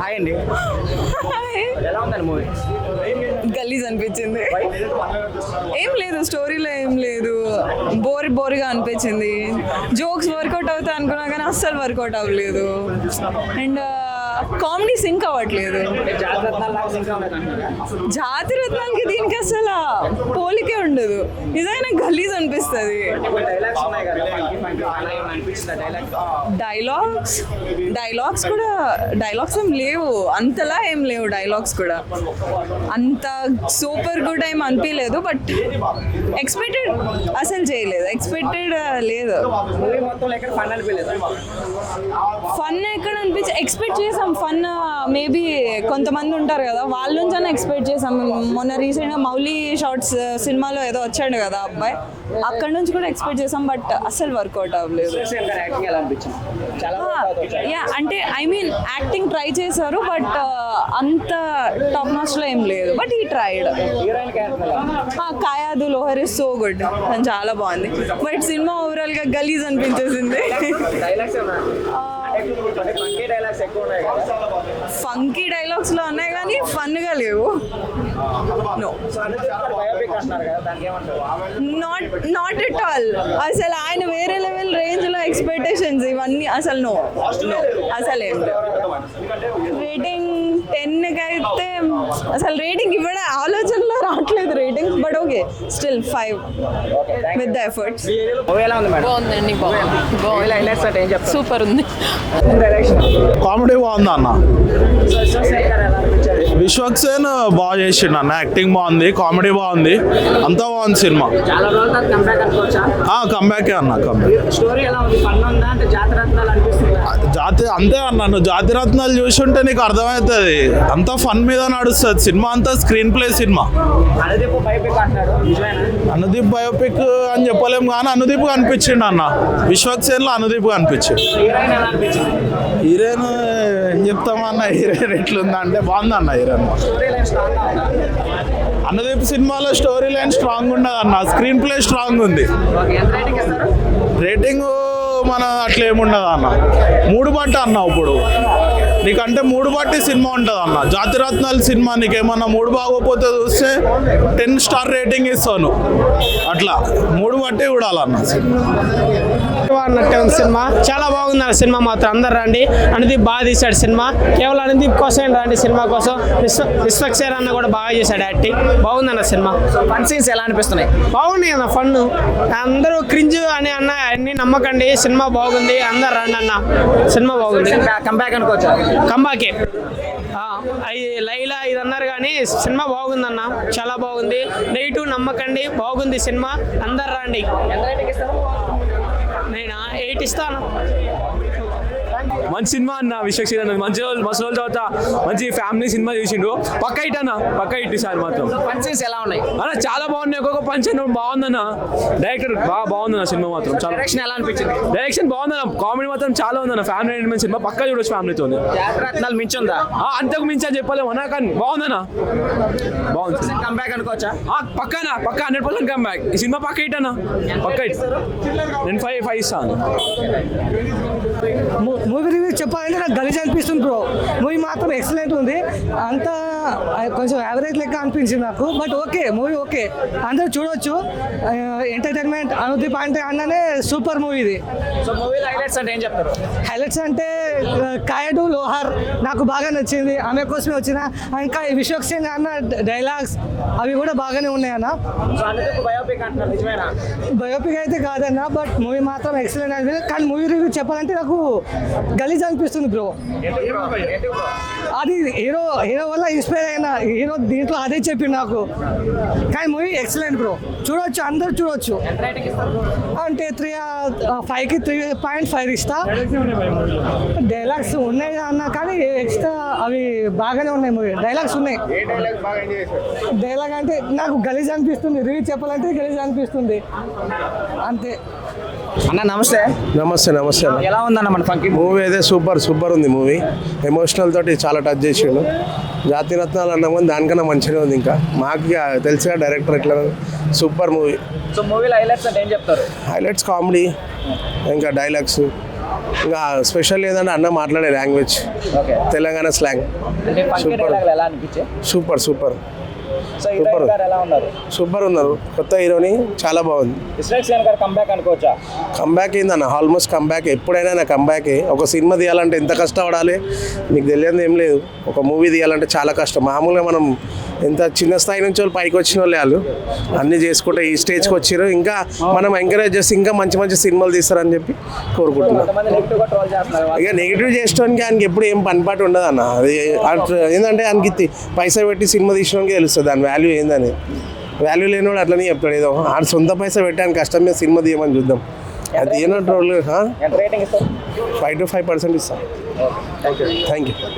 Hi అండి. ఎలా ఉందండి మూవీ? గలీజ్ అనిపించింది. ఏం లేదు స్టోరీలో ఏం లేదు. బోర్ బోర్గా అనిపించింది. జోక్స్ వర్కౌట్ అవుతాయి అనుకున్నా కానీ అస్సలు వర్కౌట్ అవ్వలేదు. అండ్ కామెడీ సింక్ అవ్వట్లేదు? జాతి రత్నాలకి దీనికి అసలు పోలికే ఉండదు. నిజంగా గలీజ్ అనిపిస్తుంది. డైలాగ్స్ డైలాగ్స్ కూడా డైలాగ్స్ ఏం లేవు. అంతలా ఏం లేవు డైలాగ్స్ కూడా. అంత సూపర్ గుడ్ ఏం అనిపించలేదు బట్ ఎక్స్పెక్టెడ్ అసలు చేయలేదు. ఎక్స్పెక్టెడ్ లేదు. ఫన్ ఎక్కడ ఎక్స్పెక్ట్ చేసాం ఫన్ మేబీ కొంతమంది ఉంటారు కదా వాళ్ళ నుంచి ఎక్స్పెక్ట్ చేసాం. మొన్న రీసెంట్గా మౌలి షార్ట్స్ సినిమాలో ఏదో వచ్చాడు కదా అబ్బాయి అక్కడ నుంచి కూడా ఎక్స్పెక్ట్ చేసాం బట్ అస్సలు వర్కౌట్ అవ్వలేదు. యా అంటే ఐ మీన్ యాక్టింగ్ ట్రై చేశారు బట్ అంత టాప్ నాచ్లో ఏం లేదు బట్ ఈ tried Kayadu Lohar is so good చాలా బాగుంది. బట్ సినిమా ఓవరాల్గా గలీజ్ అనిపించేసింది. ఫంకీ డైలాగ్స్లో ఉన్నాయి కానీ ఫన్గా లేవు నాట్ నాట్ ఎట్ ఆల్ అసలు ఆయన వేరే లెవెల్ రేంజ్లో ఎక్స్పెక్టేషన్స్ ఇవన్నీ అసలు నో నో అసలు ఏం రేటింగ్ టెన్కి అయితే అసలు రేటింగ్ ఇవ్వడం ఆలోచనలో రావట్లేదు rating but okay still five with the efforts. Movie ఎలా ఉంది మేడం? బాగుందండి సూపర్ ఉంది. డైరెక్షన్ కామెడీ బాగుంది అన్న? సో శంకర్ ఎలా అనిపించారు? విశ్వక్సేన్ బాగా చేసిండు అన్న. యాక్టింగ్ బాగుంది కామెడీ బాగుంది. అంతా బాగుంది సినిమా. చాలా రోజుల తర్వాత కంబ్యాక్ అన్న కంబ్యాక్ స్టోరీ ఎలా ఉంది? అంటే జాతి అంతే అన్న నువ్వు జాతిరత్నాలు చూసుంటే నీకు అర్థమవుతుంది. అంతా ఫన్ మీద నడుస్తుంది. సినిమా అంతా screenplay cinema. Anudeep biopic అని చెప్పలేం కానీ అనుదీప్ కనిపించిండు అన్న. విశ్వక్సేన్లో అనుదీప్ కనిపించింది హీరోయిన్ ఏం చెప్తామన్న హీరోయిన్ ఎట్లుందా అంటే బాగుంది అన్న హీరోయిన్ అనుదీప్ సినిమాలో స్టోరీ లైన్ స్ట్రాంగ్ ఉండదు అన్న స్క్రీన్ ప్లే స్ట్రాంగ్ ఉంది రేటింగ్ మన అట్లా ఏముండదు అన్న. మూడు బట్టి అన్న ఇప్పుడు. నీకంటే మూడు బట్టి సినిమా ఉంటుంది అన్న. జాతిరత్నాలు సినిమా నీకేమన్నా మూడు బాగోపోతే చూస్తే టెన్ స్టార్ రేటింగ్ ఇస్తాను. అట్లా. మూడు బట్టి చూడాలన్న. Cinema cinema? చాలా బాగుంది ఆ సినిమా మాత్రం. అందరు రండి. అనుదీప్ బాగా తీశాడు సినిమా. కేవలం అనుదీప్ కోసం రండి సినిమా కోసం. విశ్వ విశ్వక్సేన్ అన్న కూడా బాగా చేశాడు యాక్టింగ్. బాగుంది అన్న సినిమా. ఫన్ సీన్స్ ఎలా అనిపిస్తున్నాయి? బాగున్నాయి అన్న ఫన్ అందరూ క్రింజ్ అని అన్న అన్ని నమ్మకండి సినిమా బాగుంది అందరు రండి అన్న. సినిమా బాగుంది. కంబ్యాక్ అనుకోవచ్చా. కంబాకే అయి లైలా ఇది అన్నారు కానీ సినిమా బాగుందన్న చాలా బాగుంది. నెగిటివ్ నమ్మకండి బాగుంది సినిమా. అందరు రండి. నేను? ఎయిట్ ఇస్తాను. మంచి సినిమా అన్న అన్న మంచి రోజులు మస్తు రోజుల తర్వాత మంచి ఫ్యామిలీ సినిమా చూసిండు. పక్క ఇట్ అన్న పక్క ఇట్ సార్ మాత్రం. సీన్స్ ఎలా ఉన్నాయి? అన్న చాలా బాగున్నాయి. ఒక్కొక్క పంచ్ బాగుందన్న డైరెక్టర్ బాగా బాగుందన్న సినిమా మాత్రం. చాలా డైరెక్షన్ ఎలా అనిపించింది? డైరెక్షన్ బాగుందన్న కామెడీ మాత్రం చాలా ఉందన్న ఫ్యామిలీ ఎంటర్టైన్మెంట్ సినిమా పక్క చూడొచ్చు ఫ్యామిలీతో జాతరత్నాలు మించుందా? అంతకు మించి అని చెప్పలేము అన్న కానీ బాగుందన్న బాగుంది కంబ్యాక్ అనుకోవచ్చా? ఆ, పక్కన పక్క హండ్రెడ్ పర్సెంట్ కమ్ బ్యాక్ ఈ సినిమా పక్క ఇట్ అన్న. పక్క ఇట్ నేను ఫైవ్ ఫైవ్ ఇస్తాను మూవీ చెప్పాలంటే నాకు గలీజ్ అనిపిస్తుంది బ్రో. మూవీ మాత్రం ఎక్సలెంట్ ఉంది. అంత కొంచెం యావరేజ్ లెక్క అనిపించింది నాకు. బట్ ఓకే మూవీ ఓకే అందరూ చూడొచ్చు. ఎంటర్టైన్మెంట్ అనుదీప్ అంటే అన్ననే సూపర్ మూవీ ఇది. సో మూవీలో హైలైట్స్ అంటే ఏం చెప్తారు? హైలైట్స్ అంటే కాయడు లోహార్ నాకు బాగా నచ్చింది. ఆమె కోసమే వచ్చిన. ఇంకా ఈ విశ్వక్ సింగ్ అన్న డైలాగ్స్ అవి కూడా బాగానే ఉన్నాయి అన్న. సో అనుదీప్ బయోపిక్ బయోపిక్ అయితే కాదన్న బట్ మూవీ మాత్రం ఎక్సలెంట్ అనిపించింది. కానీ మూవీ రివ్యూ చెప్పాలంటే నాకు గలీజ్ అనిపిస్తుంది బ్రో అది హీరో హీరో వల్ల ఇన్స్పైర్ అయిన హీరో దీంట్లో అదే చెప్పిండు నాకు. కానీ మూవీ ఎక్సలెంట్ బ్రో చూడొచ్చు అందరు చూడొచ్చు. అంటే త్రీ ఫైవ్కి త్రీ పాయింట్ ఫైవ్ ఇస్తా. డైలాగ్స్ ఉన్నాయి అన్న కానీ ఎక్స్ట్రా అవి బాగానే ఉన్నాయి మూవీ డైలాగ్స్ ఉన్నాయి. డైలాగ్ అంటే నాకు గలీజ్ అనిపిస్తుంది. రివ్యూ చెప్పాలంటే గలీజ్ అనిపిస్తుంది. అంతే. అన్న నమస్తే. నమస్తే నమస్తే. ఎలా ఉందన్న మన ఫంకీ? మూవీ అయితే సూపర్ సూపర్ ఉంది మూవీ ఎమోషనల్ తోటి చాలా టచ్ చేసిండు. జాతి రత్నాలు అన్నాం కానీ దానికన్నా మంచిగా ఉంది ఇంకా. మాకు ఇక తెలుసుగా డైరెక్టర్ ఎట్లా సూపర్ మూవీ సో మూవీలో హైలైట్స్ అంటే ఏం చెప్తారు? హైలైట్స్ కామెడీ ఇంకా డైలాగ్స్ ఇంకా స్పెషల్ ఏంటంటే అన్న మాట్లాడే లాంగ్వేజ్ తెలంగాణ స్లాంగ్ ఎలా అనిపించే సూపర్ సూపర్. సూపర్ ఉన్నారు. కొత్త హీరోని చాలా బాగుంది. కంబ్యాక్ అనుకోవచ్చా? కంబ్యాక్ ఏందన్న? ఆల్మోస్ట్ కంబ్యాక్ ఎప్పుడైనా నా కంబ్యాకే ఒక సినిమా తీయాలంటే ఎంత కష్టపడాలి? మీకు తెలియదు ఏం లేదు. ఒక మూవీ తీయాలంటే చాలా కష్టం. మామూలుగా మనం ఎంత చిన్న స్థాయి నుంచి వాళ్ళు పైకి వచ్చిన వాళ్ళు వాళ్ళు. అన్నీ చేసుకుంటే ఈ స్టేజ్కి వచ్చారు ఇంకా మనం ఎంకరేజ్ చేసి ఇంకా మంచి మంచి సినిమాలు తీస్తారని చెప్పి కోరుకుంటున్నాం. ఇక నెగిటివ్ చేసుకోవడానికి ఆయనకి ఎప్పుడు ఏం పనిపాటు ఉండదు అన్న. అది ఏంటంటే ఆయనకి పైసా పెట్టి సినిమా తీసుకోవడానికి తెలుస్తుంది దాని వాల్యూ ఏందని. వాల్యూ లేనివాడు అట్లనే చెప్తాడు. ఏదో ఆడ సొంత పైసా పెట్టి ఆయన కష్టం మీద సినిమా తీయమని చూద్దాం. అది ఇస్తారు? ఫైవ్ టు ఫైవ్ పర్సెంట్ ఇస్తాం. Thank you